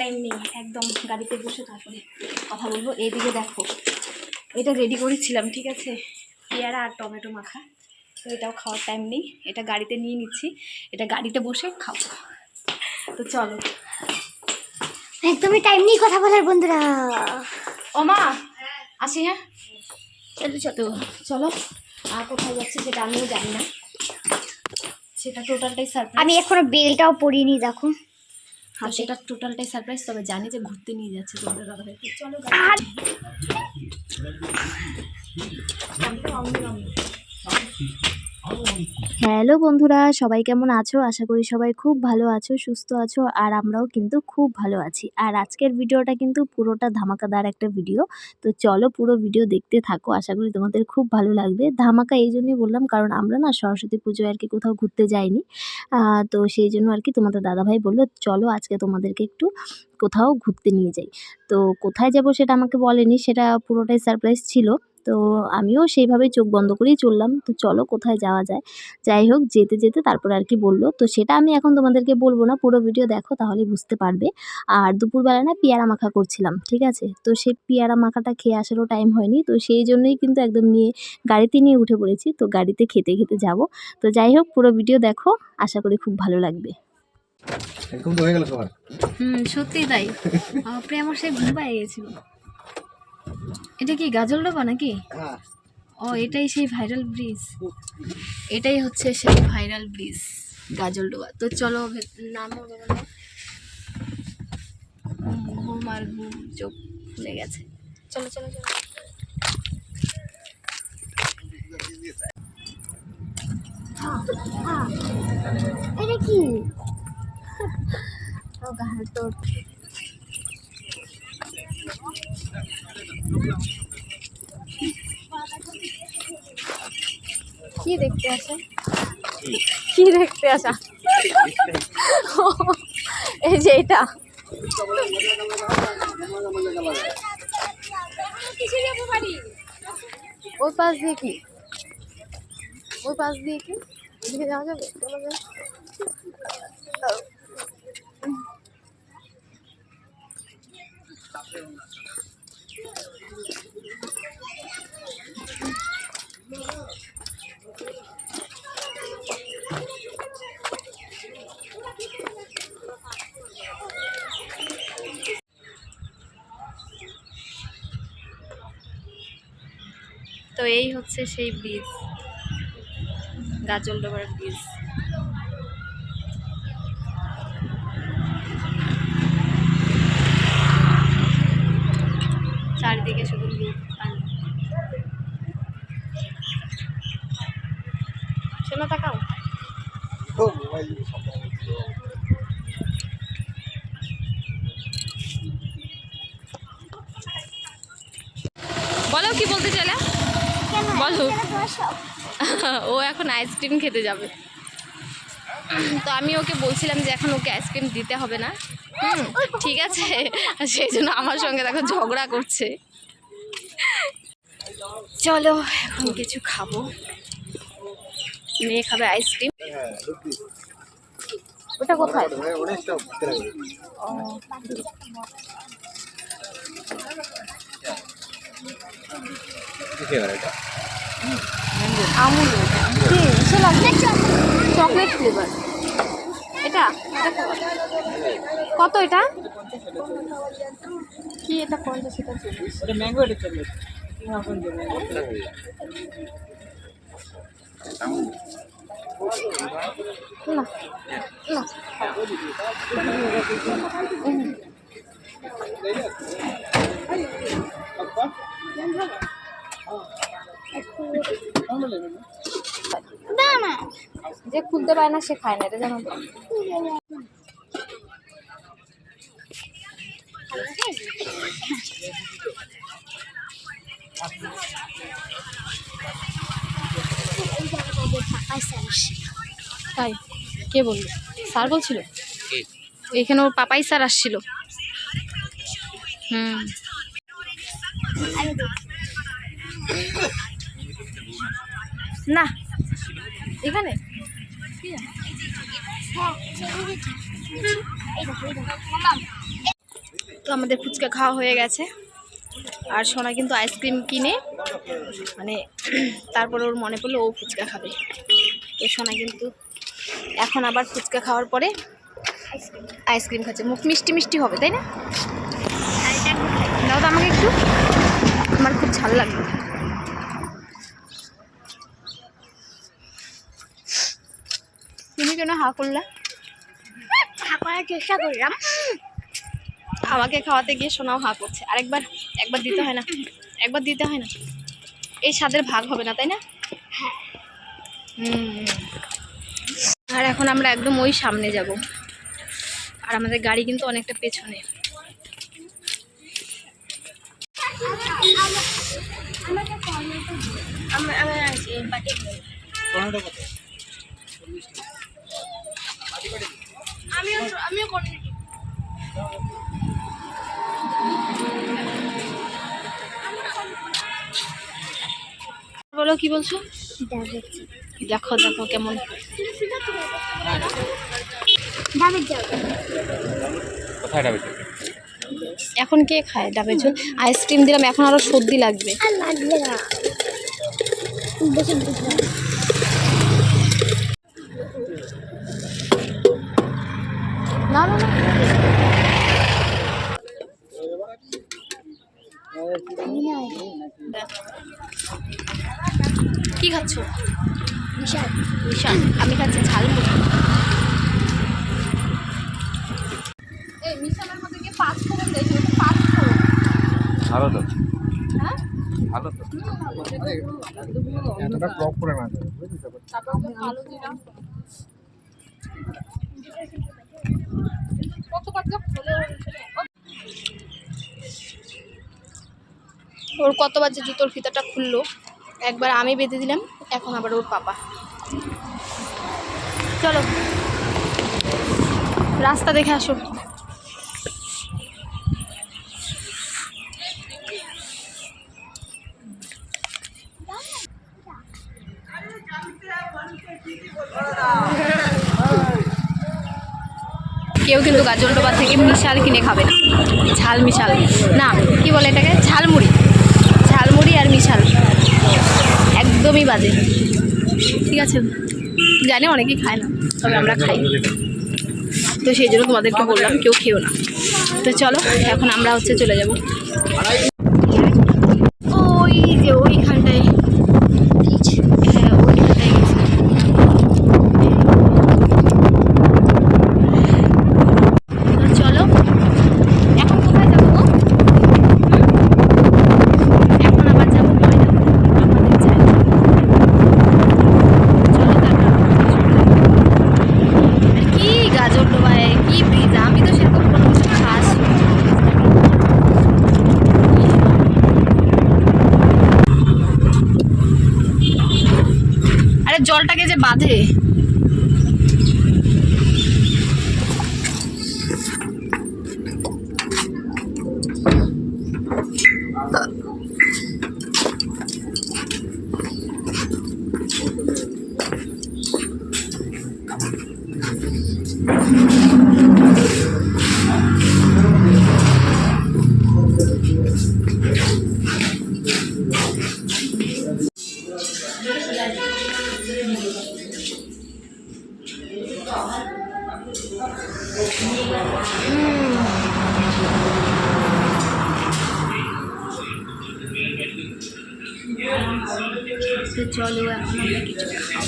Time নেই একদম গাড়িতে বসে তারপরে কথা বলব। এইদিকে দেখো এটা রেডি করেছিলাম ঠিক আছে? পেয়ারা আর টমেটো মাখা। তো এটাও খাওয়ার টাইম নেই এটা গাড়িতে নিয়ে নিচ্ছি। এটা গাড়িতে বসে খাব তো চলো। একদমই টাইম নেই কথা বলার বন্ধুরা। ও মা আসি হ্যাঁ চলো চলো। চলো আর কোথায় যাচ্ছে সেটা আমিও জানি না। সেটা টোটালটাই সারপ্রাইজ আমি এখনও বেলটাও পরিনি দেখো। হ্যাঁ সেটা টোটালটাই সারপ্রাইজ তবে জানি যে ঘুরতে নিয়ে যাচ্ছে তোমাদের দাদাভাইকে চলো আর হ্যালো বন্ধুরা, সবাই কেমন আছো? আশা করি সবাই খুব ভালো আছো, সুস্থ আছো, আর আমরাও কিন্তু খুব ভালো আছি। আর আজকের ভিডিওটা কিন্তু পুরোটা ধামাকাদার একটা ভিডিও। তো চলো পুরো ভিডিও দেখতে থাকো, আশা করি তোমাদের খুব ভালো লাগবে। ধামাকা এই জন্যই বললাম, কারণ আমরা না সরস্বতী পুজোয় আর কি কোথাও ঘুরতে যাইনি। তো সেই জন্য আর কি তোমাদের দাদাভাই বলল, চলো আজকে তোমাদেরকে একটু কোথাও ঘুরতে নিয়ে যাই। তো কোথায় যাব সেটা আমাকে বলেনি, সেটা পুরোটাই সারপ্রাইজ ছিল। তো আমিও সেইভাবেই চোখ বন্ধ করেই চললাম। তো চলো কোথায় যাওয়া যায়? যাই হোক যেতে যেতে তারপর আর কি বলল। তো সেটা আমি এখন তোমাদেরকে বলব না পুরো ভিডিও দেখো তাহলে বুঝতে পারবে। আর দুপুরবেলা না পেয়ারা মাখা করছিলাম ঠিক আছে? তো সেই পেয়ারা মাখাটা খেয়ে আসারও টাইম হয়নি। তো সেই জন্যই কিন্তু একদম নিয়ে গাড়িতে নিয়ে উঠে পড়েছি। তো গাড়িতে খেতে খেতে যাব। তো যাই হোক পুরো ভিডিও দেখো। আশা করি খুব ভালো লাগবে। এরকম তো হয়ে গেল সবার। হুম সত্যি তাই। বাপরে আমার সেই ঘুম পাই গেছিল। এটা কি গাজল ডোবা নাকি? হ্যাঁ। ও এটাই সেই ভাইরাল ব্রিজ এটাই হচ্ছে সেই ভাইরাল ব্রিজ গাজল ডোবা। তো চলো নামো বাবা ঘুম ঘুম আর ঘুম চোখ খুলে গেছে। চলো চলো চলো। এটা কি? তো কি দেখতে আসে? কি দেখতে আসা? এই যে এটা। ওই পাশ দিয়ে কি? ওই পাশ দিয়ে কি? এদিকে যাওয়া যাবে? চলো যাবে তো এই হচ্ছে সেই ব্রিজ গাজলডোবার ব্রিজ চারিদিকে শুধু শোনো তাকাও। বলো কি বলতে চাইলে? বলো। ও এখন আইসক্রিম খেতে যাবে। তো আমি ওকে বলছিলাম যে এখন ওকে আইসক্রিম দিতে হবে না। ঠিক আছে। সেই জন্য আমার সঙ্গে দেখো ঝগড়া করছে। চলো এখন কিছু খাব। মেয়ে খাবে আইসক্রিম। ওটা কোথায়? আমুল সে লাগবে চকলেট ফ্লেভার এটা? এটা কত এটা? কি এটা পঞ্চাশ এটা চল্লিশ? ম্যাঙ্গো এটা চকলেট যে খুলতে পারে না সে খায় না এটা জানো তো? তাই কে বলল? স্যার বলছিল? এখানে ওর পাপাই স্যার আসছিল। হুম। না এখানে? তো আমাদের ফুচকা খাওয়া হয়ে গেছে। আর সোনা কিন্তু আইসক্রিম কিনে মানে তারপরে ওর মনে পড়ল ও ফুচকা খাবে। তো সোনা কিন্তু এখন আবার ফুচকা খাওয়ার পরে আইসক্রিম খাচ্ছে। মুখ মিষ্টি মিষ্টি হবে তাই না? দাও তো আমাকে একটু। আমার খুব ঝাল লাগবে তুমি কেন হা করলা? হা করার চেষ্টা করলাম। আমাকে খাওয়াতে গিয়ে সোনাও হা করছে। আরেকবার একবার দিতে হয় না। একবার দিতে হয় না। এই স্বাদের ভাগ হবে না তাই না? আর এখন আমরা একদম ওই সামনে যাব। আর আমাদের গাড়ি কিন্তু অনেকটা পেছনে। আমিও আমিও বলো কি বলছো? দেখো দেখো কেমন। এখন কে খায় ডাবের ঝোল আইসক্রিম দিলাম এখন আরও সর্দি লাগবে। না। কি খাচ্ছ? বিশাল বিশাল আমি খাচ্ছি ঝালমুড়ি এই মিশালের মধ্যে কি পাঁচ ফোড়ন দেয় পাঁচ ফোড়ন। ভালো তো। হ্যাঁ? ভালো তো। এতটা ক্রপ করে না। তারপর ওকে কালো জিরা কতবার যে খুলে ওর কতবার যে জুতোর ফিতাটা খুললো? একবার আমি বেঁধে দিলাম, এখন আবার ওর পাপা। চলো। রাস্তা দেখে আসো। কেউ কিন্তু গাজলডোবা থেকে মিশাল কিনে খাবে না। ঝাল মিশাল না, কি বলে এটাকে? ঝালমুড়ি। ঝালমুড়ি আর মিশাল। একদমই বাজে। ঠিক আছে, জানে অনেকে খায় না, তবে আমরা খাই। তো সেই জন্য তোমাদেরকে বললাম, কেউ খেও না। তো চলো, এখন আমরা হচ্ছে চলে যাব। ওই যে ওইখানটায় 啊对 চলো এখন আমরা কিছু খাব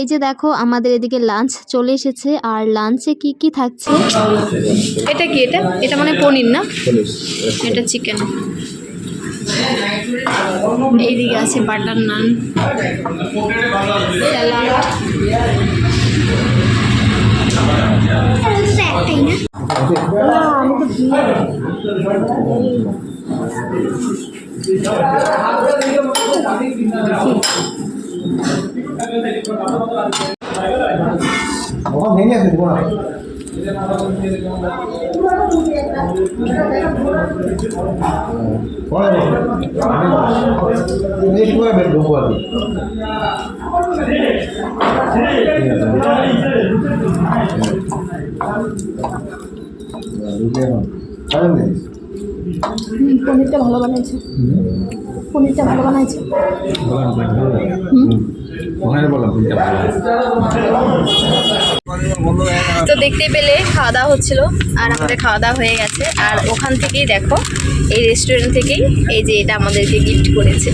এই যে দেখো আমাদের এদিকে লাঞ্চ চলে এসেছে। আর লাঞ্চে কি কি থাকছে? এটা কি এটা? এটা মানে পনির না? এটা চিকেন এইদিকে আছে বাটার নান স্যালাড আমি তো ভেঙে আছে না ঢুকবো আর পনিরটা ভালো বানিয়েছে পনিরটা ভালো বানাইছে। ওখানে বললাম তিনটা ভালো তো দেখতে পেলে খাওয়া দাওয়া হচ্ছিল আর আমাদের খাওয়া দাওয়া হয়ে গেছে। আর ওখান থেকেই দেখো এই রেস্টুরেন্ট থেকেই এই যে এটা আমাদেরকে গিফট করেছে।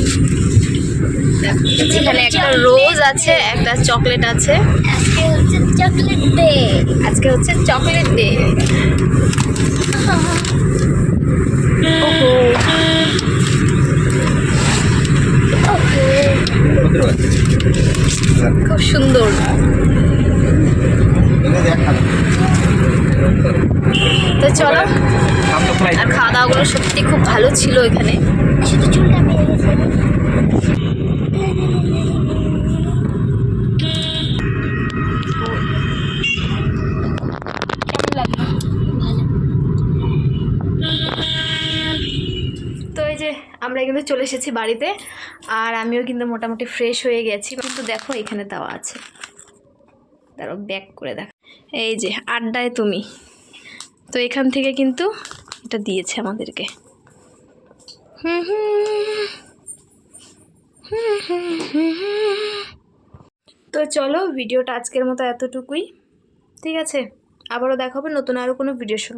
দেখো, এখানে একটা রোজ আছে একটা চকলেট আছে। আজকে হচ্ছে চকলেট ডে আজকে হচ্ছে চকলেট ডে খুব সুন্দর। তো চলো আর খাওয়া দাওয়াগুলো সত্যি খুব ভালো ছিল এখানে। আমরা কিন্তু চলে এসেছি বাড়িতে। আর আমিও কিন্তু মোটামুটি ফ্রেশ হয়ে গেছি। কিন্তু দেখো, এখানে দেওয়া আছে। দাঁড়াও ব্যাক করে দেখো। এই যে, আড্ডায় তুমি। তো এখান থেকে কিন্তু এটা দিয়েছে আমাদেরকে। হুম হুম। তো চলো, ভিডিওটা আজকের মতো এতটুকুই। ঠিক আছে? আবারও দেখাবো নতুন আরও কোনো ভিডিওর সঙ্গে।